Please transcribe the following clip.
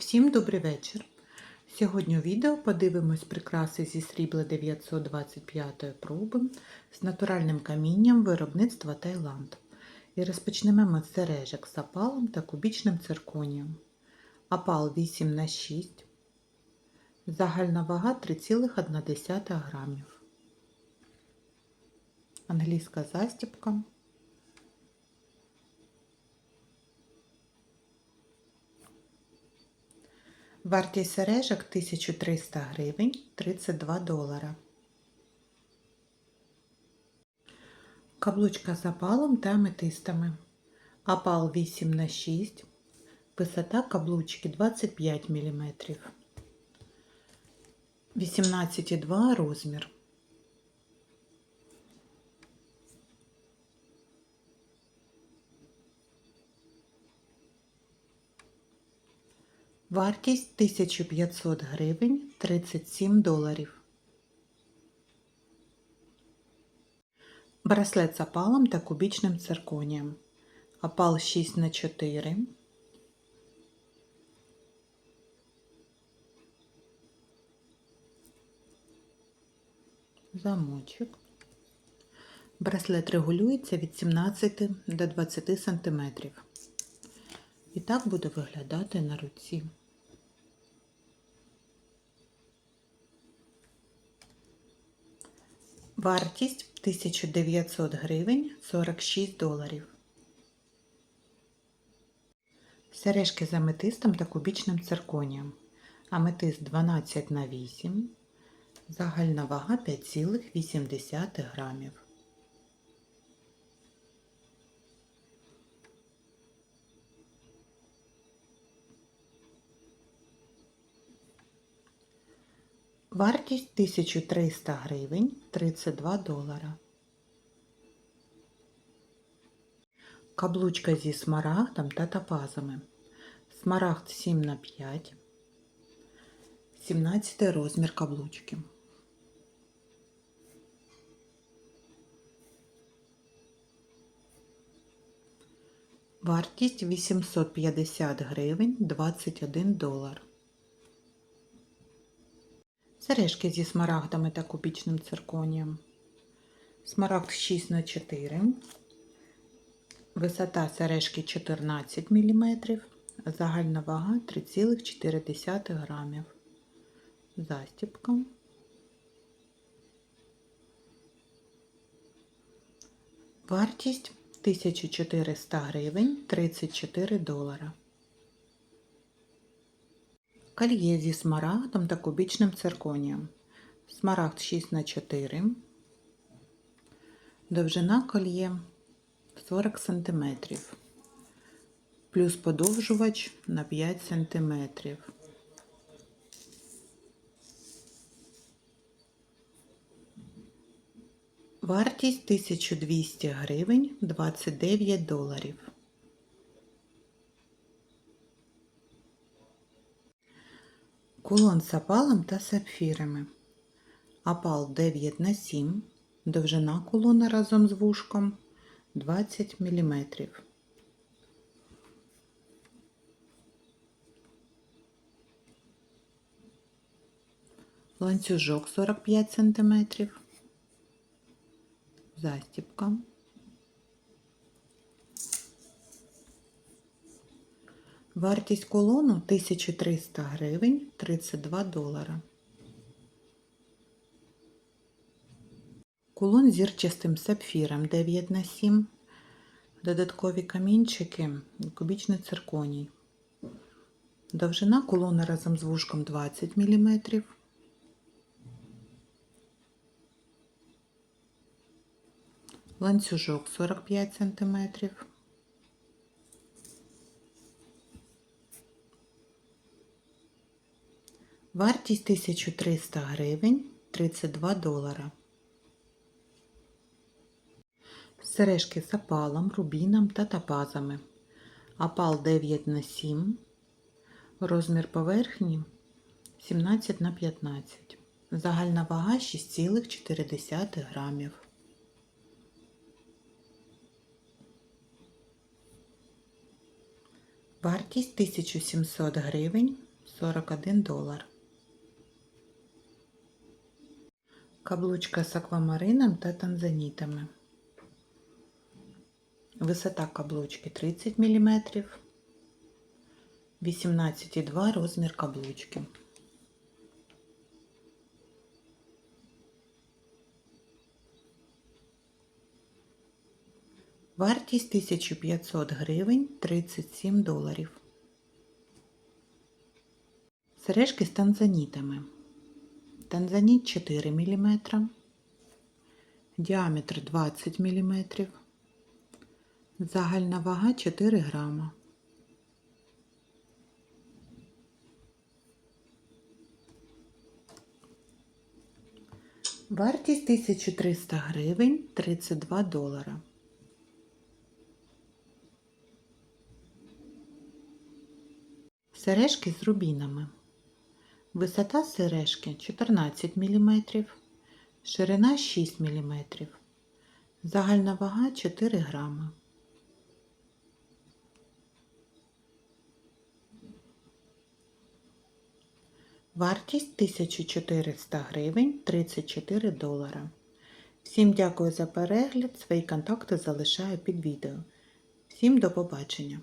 Всім добрий вечір. Сьогодні у відео подивимось прикраси зі срібла 925 проби з натуральним камінням виробництва Таїланд. І розпочнемо ми з сережок з опалом та кубічним цирконієм. Опал 8 на 6 Загальна вага 3,1 грамів. Англійська застібка. Вартість сережок 1300 гривень 32 долара. Каблучка з опалом та аметистами. Опал 8 на 6 Висота каблучки 25 мм. 18,2 розмір. Вартість 1500 гривень 37 доларів. Браслет з опалом та кубічним цирконієм. Опал 6 на 4 Замочок. Браслет регулюється від 17 до 20 см. І так буде виглядати на руці. Вартість 1900 гривень 46 доларів. Сережки з аметистом та кубічним цирконієм. Аметист 12 на 8. Загальна вага 5,8 грамів. Вартість 1300 гривень 32 долара. Каблучка зі смарагдом та топазами. Смарагд 7 на 5 17 розмір каблучки. Вартість 850 гривень 21 долар. Сережки зі смарагдами та кубічним цирконієм. Смарагд 6 на 4 Висота сережки 14 мм. Загальна вага 3,4 грамів. Застіпка. Вартість 1400 гривень 34 долара. Кольє зі смарагдом та кубічним цирконієм. Смарагд 6 на 4 Довжина кольє 40 см. Плюс подовжувач на 5 см. Вартість 1200 гривень 29 доларів. Кулон з опалом та сапфірами. Опал 9 на 7 Довжина кулона разом з вушком 20 мм. Ланцюжок 45 см. Застіпка. Вартість колону 1300 гривень 32 долара. Кулон з зірчастим сапфіром 9 на 7 Додаткові камінчики, кубічний цирконій. Довжина кулона разом з вушком 20 мм. Ланцюжок 45 см. Вартість 1300 гривень 32 долара. Сережки з опалом, рубіном та топазами. Опал 9 на 7 Розмір поверхні 17 на 15 Загальна вага 6,4 грамів. Вартість 1700 гривень 41 долар. Каблучка з аквамарином та танзанітами. Висота каблучки 30 мм. 18,2 розмір каблучки. Вартість 1500 гривень 37 доларів. Сережки з танзанітами. Танзаніт 4 мм. Діаметр 20 мм. Загальна вага 4 грама. Вартість 1300 гривень 32 долара. Сережки з рубінами. Висота сережки 14 мм, ширина 6 мм. Загальна вага 4 грама. Вартість 1400 гривень 34 долара. Всім дякую за перегляд. Свої контакти залишаю під відео. Всім до побачення!